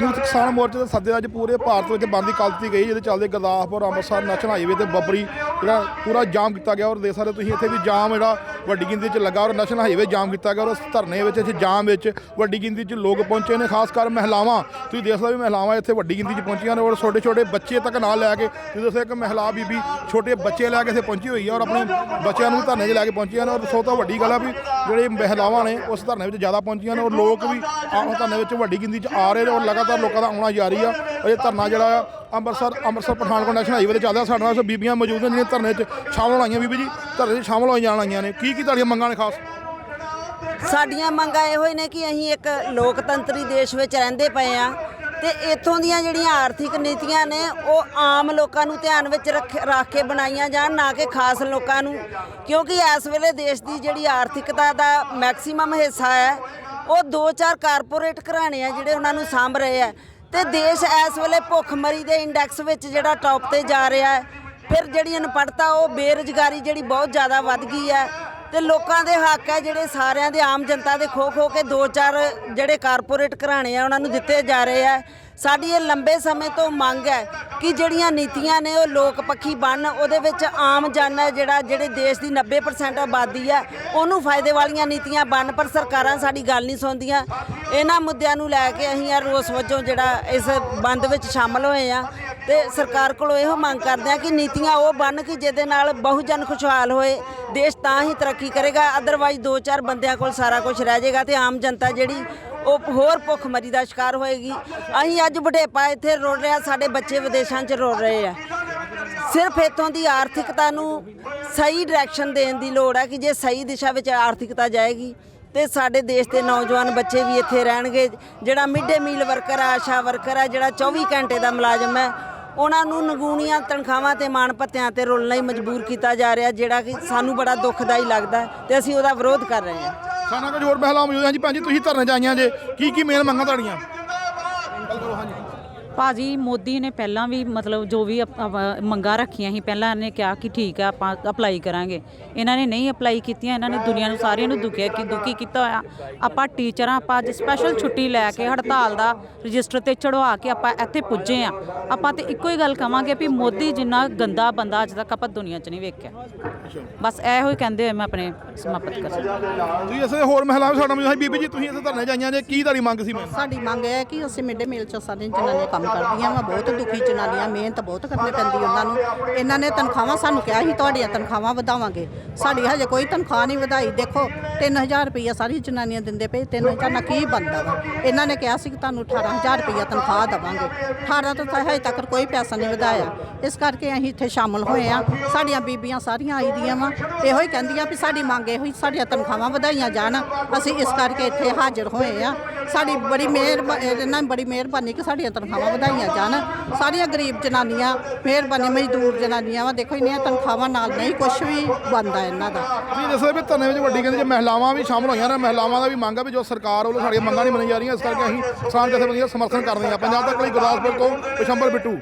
ਸੰਯੁਕਤ ਕਿਸਾਨ ਮੋਰਚੇ ਦੇ ਸੱਦੇ ਅੱਜ ਪੂਰੇ ਭਾਰਤ ਵਿੱਚ ਬੰਦ ਦੀ ਕਾਲ ਦਿੱਤੀ ਗਈ, ਜਿਹਦੇ ਚੱਲਦੇ ਗੁਰਦਾਸਪੁਰ, ਅੰਮ੍ਰਿਤਸਰ ਨੈਸ਼ਨਲ ਹਾਈਵੇ ਤੇ ਬੱਬਰੀ, ਜਿਹੜਾ ਪੂਰਾ ਜਾਮ ਕੀਤਾ ਗਿਆ ਔਰ ਦੇਖ ਸਕਦੇ ਹੋ ਤੁਸੀਂ ਇੱਥੇ ਵੀ ਜਾਮ ਜਿਹੜਾ ਵੱਡੀ ਗਿਣਤੀ 'ਚ ਲੱਗਾ ਔਰ ਨੈਸ਼ਨਲ ਹਾਈਵੇ ਜਾਮ ਕੀਤਾ ਗਿਆ ਔਰ ਉਸ ਧਰਨੇ ਵਿੱਚ, ਇੱਥੇ ਜਾਮ ਵਿੱਚ ਵੱਡੀ ਗਿਣਤੀ 'ਚ ਲੋਕ ਪਹੁੰਚੇ ਨੇ, ਖਾਸ ਕਰ ਮਹਿਲਾਵਾਂ। ਤੁਸੀਂ ਦੇਖ ਸਕਦੇ ਹੋ ਵੀ ਮਹਿਲਾਵਾਂ ਇੱਥੇ ਵੱਡੀ ਗਿਣਤੀ 'ਚ ਪਹੁੰਚੀਆਂ ਨੇ ਔਰ ਛੋਟੇ ਛੋਟੇ ਬੱਚੇ ਤੱਕ ਨਾਲ ਲੈ ਕੇ, ਤੁਸੀਂ ਦੱਸਿਆ ਇੱਕ ਮਹਿਲਾ ਬੀਬੀ, ਛੋਟੇ ਬੱਚੇ ਲੈ ਕੇ ਇੱਥੇ ਪਹੁੰਚੀ ਹੋਈ ਹੈ ਔਰ ਆਪਣੇ ਬੱਚਿਆਂ ਨੂੰ ਧਰਨੇ 'ਚ ਲੈ ਕੇ ਪਹੁੰਚੀਆਂ ਨੇ ਔਰ ਸਭ ਤੋਂ ਵੱਡੀ ਗੱਲ ਆ ਵੀ ਜਿਹੜੇ ਮਹਿਲਾਵਾਂ ਨੇ ਉਸ ਧਰਨੇ ਵਿੱਚ ਜ਼ਿਆਦਾ ਪਹੁੰਚੀਆਂ ਨੇ ਔਰ ਲੋਕ ਵੀ ਆਮ ਧਰਨੇ ਵਿੱਚ ਵੱਡੀ ਗਿਣਤੀ 'ਚ ਆ ਰਹੇ ਨੇ ਔਰ ਲਗਾਤਾਰ ਲੋਕਾਂ ਦਾ ਆਉਣਾ ਜਾਰੀ ਆ। ਇਹ ਧਰਨਾ ਜਿਹੜਾ ਆ, ਅੰਮ੍ਰਿਤਸਰ ਅੰਮ੍ਰਿਤਸਰ ਪਠਾਨਕੋਟ ਨੈਸ਼ਨਲ ਹਾਈਵੇ ਤੇ ਚੱਲਦਾ। ਸਾਡੇ ਨਾਲ ਬੀਬੀਆਂ ਮੌਜੂਦ ਨੇ ਜਿਹੜੀਆਂ ਧਰਨੇ 'ਚ ਸ਼ਾਮਲ ਹੋਈਆਂ ਬੀਬੀ ਜੀ, ਧਰਨੇ 'ਚ ਸ਼ਾਮਲ ਹੋਈ ਆਈਆਂ ਨੇ। ਕੀ ਕੀ ਤੁਹਾਡੀਆਂ ਮੰਗਾਂ ਨੇ ਖਾਸ? ਸਾਡੀਆਂ ਮੰਗਾਂ ਇਹੋ ਹੀ ਨੇ ਕਿ ਅਸੀਂ ਇੱਕ ਲੋਕਤੰਤਰੀ ਦੇਸ਼ ਵਿੱਚ ਰਹਿੰਦੇ ਪਏ ਆ ਤੇ ਇੱਥੋਂ ਦੀਆਂ ਜਿਹੜੀਆਂ ਆਰਥਿਕ ਨੀਤੀਆਂ ਨੇ, ਉਹ ਆਮ ਲੋਕਾਂ ਨੂੰ ਧਿਆਨ ਵਿੱਚ ਰੱਖ ਰੱਖ ਕੇ ਬਣਾਈਆਂ ਜਾਣ, ਨਾ ਕਿ ਖਾਸ ਲੋਕਾਂ ਨੂੰ। ਕਿਉਂਕਿ ਇਸ ਵੇਲੇ ਦੇਸ਼ ਦੀ ਜਿਹੜੀ ਆਰਥਿਕਤਾ ਦਾ ਮੈਕਸਿਮਮ ਹਿੱਸਾ ਹੈ ਉਹ ਦੋ ਚਾਰ ਕਾਰਪੋਰੇਟ ਘਰਾਣੇ ਆ ਜਿਹੜੇ ਉਹਨਾਂ ਨੂੰ ਸਾਂਭ ਰਹੇ ਆ। ਤੇ ਦੇਸ਼ ਇਸ ਵੇਲੇ ਭੁੱਖਮਰੀ ਦੇ ਇੰਡੈਕਸ ਵਿੱਚ ਜਿਹੜਾ ਟੌਪ ਤੇ ਜਾ ਰਿਹਾ ਹੈ। ਫਿਰ ਜਿਹੜੀ ਅਨਪੜਤਾ ਉਹ ਬੇਰੁਜ਼ਗਾਰੀ ਜਿਹੜੀ ਬਹੁਤ ਜ਼ਿਆਦਾ ਵੱਧ ਗਈ ਹੈ। ਤੇ ਲੋਕਾਂ ਦੇ ਹੱਕ ਹੈ ਜਿਹੜੇ ਸਾਰਿਆਂ ਦੇ ਆਮ ਜਨਤਾ ਦੇ ਖੋ ਖੋ ਕੇ ਦੋ ਚਾਰ ਜਿਹੜੇ ਕਾਰਪੋਰੇਟ ਘਰਾਣੇ ਆ, ਉਹਨਾਂ ਨੂੰ ਦਿੱਤੇ ਜਾ ਰਹੇ ਆ। ਸਾਡੀ ਇਹ ਲੰਬੇ ਸਮੇਂ ਤੋਂ ਮੰਗ ਹੈ ਕਿ ਜਿਹੜੀਆਂ ਨੀਤੀਆਂ ਨੇ ਉਹ ਲੋਕ ਪੱਖੀ ਬਣ ਉਹਦੇ ਵਿੱਚ ਆਮ ਜਨ ਹੈ ਜਿਹੜਾ, ਜਿਹੜੇ ਦੇਸ਼ ਦੀ 90% ਆਬਾਦੀ ਆ ਉਹਨੂੰ ਫਾਇਦੇ ਵਾਲੀਆਂ ਨੀਤੀਆਂ ਬਣ ਪਰ ਸਰਕਾਰਾਂ ਸਾਡੀ ਗੱਲ ਨਹੀਂ ਸੁਣਦੀਆਂ। ਇਹਨਾਂ ਮੁੱਦਿਆਂ ਨੂੰ ਲੈ ਕੇ ਅਸੀਂ ਆ ਰੋਸ ਵਜੋਂ ਜਿਹੜਾ ਇਸ ਬੰਦ ਵਿੱਚ ਸ਼ਾਮਲ ਹੋਏ ਆ ਤੇ ਸਰਕਾਰ ਕੋਲੋਂ ਇਹੋ ਮੰਗ ਕਰਦੇ ਆ ਕਿ ਨੀਤੀਆਂ ਉਹ ਬਣ ਕਿ ਜਿਹਦੇ ਨਾਲ ਬਹੁਜਨ ਖੁਸ਼ਹਾਲ ਹੋਏ, ਦੇਸ਼ ਤਾਂ ਹੀ ਤਰੱਕੀ ਕਰੇਗਾ। ਅਦਰਵਾਈਜ਼ ਦੋ ਚਾਰ ਬੰਦਿਆਂ ਕੋਲ ਸਾਰਾ ਕੁਝ ਰਹਿ ਜਾਏਗਾ ਤੇ ਆਮ ਜਨਤਾ ਜਿਹੜੀ ਉਹ ਹੋਰ ਭੁੱਖਮਰੀ ਦਾ ਸ਼ਿਕਾਰ ਹੋਏਗੀ। ਅਸੀਂ ਅੱਜ ਬੁਢੇਪਾ ਇੱਥੇ ਰੋੜ ਰਿਹਾ ਸਾਡੇ ਬੱਚੇ ਵਿਦੇਸ਼ਾਂ 'ਚ ਰੋੜ ਰਹੇ ਆ। ਸਿਰਫ ਇੱਥੋਂ ਦੀ ਆਰਥਿਕਤਾ ਨੂੰ ਸਹੀ ਡਾਇਰੈਕਸ਼ਨ ਦੇਣ ਦੀ ਲੋੜ ਹੈ ਕਿ ਜੇ ਸਹੀ ਦਿਸ਼ਾ ਵਿੱਚ ਆਰਥਿਕਤਾ ਜਾਏਗੀ, ਤੇ ਸਾਡੇ ਦੇਸ਼ ਦੇ ਨੌਜਵਾਨ ਬੱਚੇ ਵੀ ਇੱਥੇ ਰਹਿਣਗੇ। ਜਿਹੜਾ ਮਿਡ ਡੇ ਮੀਲ ਵਰਕਰ ਆ, ਆਸ਼ਾ ਵਰਕਰ ਆ, ਜਿਹੜਾ 24 ਘੰਟੇ ਦਾ ਮੁਲਾਜ਼ਮ ਹੈ, ਉਹਨਾਂ ਨੂੰ ਨਗੂਣੀਆਂ ਤਨਖਾਹਾਂ ਤੇ ਮਾਣ ਭੱਤਿਆਂ ਤੇ ਰੁਲਣਾ ਹੀ ਮਜਬੂਰ ਕੀਤਾ ਜਾ ਰਿਹਾ, ਜਿਹੜਾ ਕਿ ਸਾਨੂੰ ਬੜਾ ਦੁੱਖਦਾਈ ਲੱਗਦਾ ਹੈ ਤੇ ਅਸੀਂ ਉਹਦਾ ਵਿਰੋਧ ਕਰ ਰਹੇ ਹਾਂ। ਸਾਡੇ ਨਾਲ ਕੁਝ ਹੋਰ ਮਹਿਲਾਵਾਂ ਮੌਜੂਦ ਹਨ ਜੀ ਭੈਣ ਜੀ, ਤੁਸੀਂ ਧਰਨੇ 'ਚ ਆਈਆਂ ਜੇ। ਕੀ ਕੀ ਮੇਨ ਮੰਗਾਂ ਤੁਹਾਡੀਆਂ? ਭਾਜੀ ਮੋਦੀ ਨੇ ਪਹਿਲਾਂ ਵੀ ਮਤਲਬ ਜੋ ਵੀ ਮੰਗਾਂ ਰੱਖੀਆਂ ਸੀ ਪਹਿਲਾਂ ਇਹਨੇ ਕਿਹਾ ਕਿ ਠੀਕ ਹੈ ਆਪਾਂ ਅਪਲਾਈ ਕਰਾਂਗੇ। ਇਹਨਾਂ ਨੇ ਨਹੀਂ ਅਪਲਾਈ ਕੀਤੀਆਂ ਇਹਨਾਂ ਨੇ ਦੁਨੀਆ ਨੂੰ ਸਾਰਿਆਂ ਨੂੰ ਦੁਖਿਆ ਕਿ ਦੁਖੀ ਕੀਤਾ ਹੋਇਆ। ਆਪਾਂ ਟੀਚਰਾਂ ਆਪਾਂ ਅੱਜ ਸਪੈਸ਼ਲ ਛੁੱਟੀ ਲੈ ਕੇ ਹੜਤਾਲ ਦਾ ਰਜਿਸਟਰ ਤੇ ਚੜਵਾ ਕੇ ਆਪਾਂ ਇੱਥੇ ਪੁੱਜੇ ਆ ਆਪਾਂ ਤੇ ਇੱਕੋ ਹੀ ਗੱਲ ਕਵਾਂਗੇ ਵੀ ਮੋਦੀ ਜਿੰਨਾ ਗੰਦਾ ਬੰਦਾ ਅੱਜ ਤੱਕ ਆਪਾਂ ਦੁਨੀਆ 'ਚ ਨਹੀਂ ਵੇਖਿਆ। ਬਸ ਇਹੋ ਹੀ ਕਹਿੰਦੇ ਹੋਏ ਮੈਂ ਆਪਣੇ ਸਮਾਪਤ ਕਰਾਂ ਤੁਸੀਂ ਇਸੇ ਹੋਰ ਮਹਿਲਾਵਾਂ ਸਾਡਾ ਹੈ। ਬੀਬੀ ਜੀ ਤੁਸੀਂ ਇੱਥੇ ਧਰਨੇ 'ਚ ਆਈਆਂ ਜੇ ਕੀ ਤੁਹਾਡੀ ਮੰਗ ਸੀ ਮੈਂ ਸਾਡੀ ਮੰਗ ਇਹ ਹੈ ਕਿ ਅਸੀਂ ਮਿਡ ਮੀਲ ਚ ਸਾਡੀਆਂ ਜਨਾਨੀਆਂ ਕੰਮ ਕਰਦੀਆਂ ਵਾ, ਬਹੁਤ ਦੁਖੀ ਜਨਾਨੀਆਂ, ਮਿਹਨਤ ਬਹੁਤ ਕਰਨੀ ਪੈਂਦੀ ਉਹਨਾਂ ਨੂੰ। ਇਹਨਾਂ ਨੇ ਤਨਖਾਹਾਂ ਸਾਨੂੰ ਕਿਹਾ ਸੀ, ਤੁਹਾਡੀਆਂ ਤਨਖਾਹਾਂ ਵਧਾਵਾਂਗੇ। ਸਾਡੀ ਹਜੇ ਕੋਈ ਤਨਖਾਹ ਨਹੀਂ ਵਧਾਈ। ਦੇਖੋ 3000 ਰੁਪਈਆ ਸਾਰੀ ਜਨਾਨੀਆਂ ਦਿੰਦੇ ਪਏ 3000 ਨਾਲ ਕੀ ਬਣਦਾ ਵਾ? ਇਹਨਾਂ ਨੇ ਕਿਹਾ ਸੀ ਕਿ ਤੁਹਾਨੂੰ 18000 ਰੁਪਈਆ ਤਨਖਾਹ ਦੇਵਾਂਗੇ। 18 ਤੋਂ ਹਜੇ ਤੱਕ ਕੋਈ ਪੈਸਾ ਨਹੀਂ ਵਧਾਇਆ। ਇਸ ਕਰਕੇ ਅਸੀਂ ਇੱਥੇ ਸ਼ਾਮਲ ਹੋਏ ਆ। ਸਾਡੀਆਂ ਬੀਬੀਆਂ ਸਾਰੀਆਂ ਆਈ ਦੀਆਂ ਵਾ। ਇਹੋ ਹੀ ਕਹਿੰਦੀਆਂ ਵੀ ਸਾਡੀ ਮੰਗ ਇਹੋ ਹੀ ਸਾਡੀਆਂ ਤਨਖਾਹਾਂ ਵਧਾਈਆਂ ਜਾਣ। ਅਸੀਂ ਇਸ ਕਰਕੇ ਇੱਥੇ ਹਾਜ਼ਰ ਹੋਏ ਆ। ਸਾਡੀ ਬੜੀ ਮਿਹਰਬਾਨੀ ਇਹਨਾਂ ਦੀ ਬੜੀ ਮਿਹਰਬਾਨੀ ਕਿ ਸਾਡੀਆਂ ਤਨਖਾਹਾਂ ਵਧਾਈਆਂ ਜਾਣ। ਸਾਰੀਆਂ ਗਰੀਬ ਜਨਾਨੀਆਂ, ਮਿਹਰਬਾਨੀ ਮਜ਼ਦੂਰ ਜਨਾਨੀਆਂ ਵਾ, ਦੇਖੋ ਇਹਨਾਂ ਤਨਖਾਹਾਂ ਨਾਲ ਨਹੀਂ ਕੁਝ ਵੀ ਬਣਦਾ ਇਹਨਾਂ ਦਾ। ਤੁਸੀਂ ਦੱਸੋ ਵੀ ਧਰਨੇ ਵਿੱਚ ਵੱਡੀ ਗਿਣਤੀ 'ਚ ਮਹਿਲਾਵਾਂ ਵੀ ਸ਼ਾਮਲ ਹੋਈਆਂ ਨੇ। ਮਹਿਲਾਵਾਂ ਦਾ ਵੀ ਮੰਗ ਆ ਵੀ ਜੋ ਸਰਕਾਰ ਵੱਲੋਂ ਸਾਡੀਆਂ ਮੰਗਾਂ ਨਹੀਂ ਮੰਨੀਆਂ ਜਾ ਰਹੀਆਂ, ਇਸ ਕਰਕੇ ਅਸੀਂ ਕਿਸਾਨ ਜਥੇਬੰਦੀਆਂ ਸਮਰਥਨ ਕਰਦੇ ਹਾਂ। ਪੰਜਾਬ ਤੱਕ ਲਈ ਗੁਰਦਾਸਪੁਰ ਤੋਂ ਵਿਸ਼ੰਬਰ ਬਿੱਟੂ।